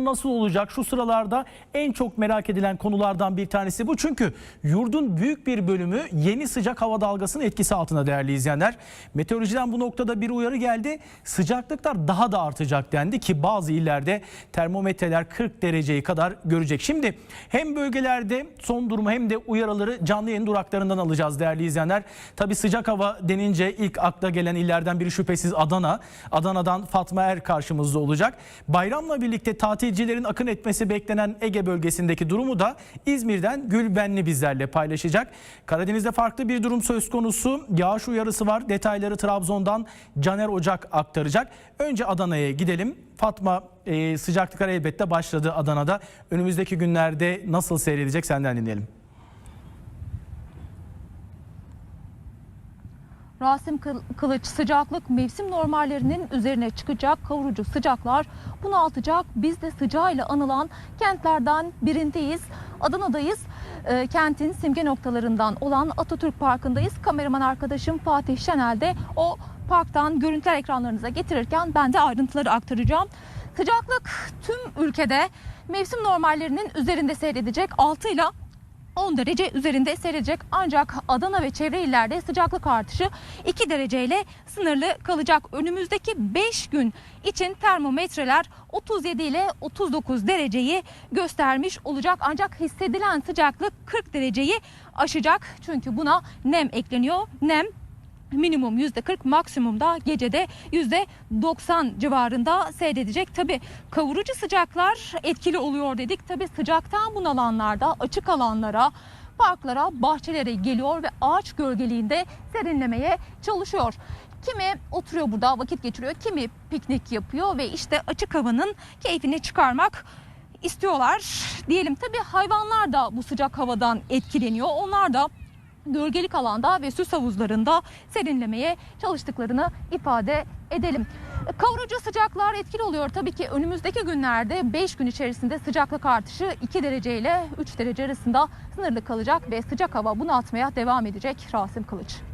durumu nasıl olacak? Şu sıralarda en çok merak edilen konulardan bir tanesi bu. Çünkü yurdun büyük bir bölümü yeni sıcak hava dalgasının etkisi altında değerli izleyenler. Meteorolojiden bu noktada bir uyarı geldi. Sıcaklıklar daha da artacak dendi ki bazı illerde termometreler 40 dereceyi kadar görecek. Şimdi hem bölgelerde son durumu hem de uyarıları canlı yayın duraklarından alacağız değerli izleyenler. Tabi sıcak hava denince ilk akla gelen illerden biri şüphesiz Adana. Adana'dan Fatma Er karşımızda olacak. Bayramla birlikte tatilcilerin akın etmesi beklenen Ege bölgesindeki durumu da İzmir'den Gülbenli bizlerle paylaşacak. Karadeniz'de farklı bir durum söz konusu. Yağış uyarısı var. Detayları Trabzon'dan Caner Ocak aktaracak. Önce Adana'ya gidelim. Fatma e, sıcaklıklar elbette başladı Adana'da. Önümüzdeki günlerde nasıl seyredecek senden dinleyelim. Rasim Kıl- Kılıç sıcaklık mevsim normallerinin üzerine çıkacak kavurucu sıcaklar bunaltacak. Biz de sıcağıyla anılan kentlerden birindeyiz. Adana'dayız. Ee, kentin simge noktalarından olan Atatürk Parkı'ndayız. Kameraman arkadaşım Fatih Şenel de o parktan görüntüler ekranlarınıza getirirken ben de ayrıntıları aktaracağım. Sıcaklık tüm ülkede mevsim normallerinin üzerinde seyredecek. 6 ile 10 derece üzerinde seyredecek ancak Adana ve çevre illerde sıcaklık artışı 2 dereceyle sınırlı kalacak. Önümüzdeki 5 gün için termometreler 37 ile 39 dereceyi göstermiş olacak. Ancak hissedilen sıcaklık 40 dereceyi aşacak. Çünkü buna nem ekleniyor. Nem minimum %40 maksimumda gecede %90 civarında seyredecek. Tabi kavurucu sıcaklar etkili oluyor dedik. Tabi sıcaktan bunalanlarda açık alanlara parklara, bahçelere geliyor ve ağaç gölgeliğinde serinlemeye çalışıyor. Kimi oturuyor burada vakit geçiriyor, kimi piknik yapıyor ve işte açık havanın keyfini çıkarmak istiyorlar. Diyelim tabi hayvanlar da bu sıcak havadan etkileniyor. Onlar da gölgelik alanda ve süs havuzlarında serinlemeye çalıştıklarını ifade edelim. Kavurucu sıcaklar etkili oluyor. Tabii ki önümüzdeki günlerde 5 gün içerisinde sıcaklık artışı 2 derece ile 3 derece arasında sınırlı kalacak ve sıcak hava bunaltmaya devam edecek Rasim Kılıç.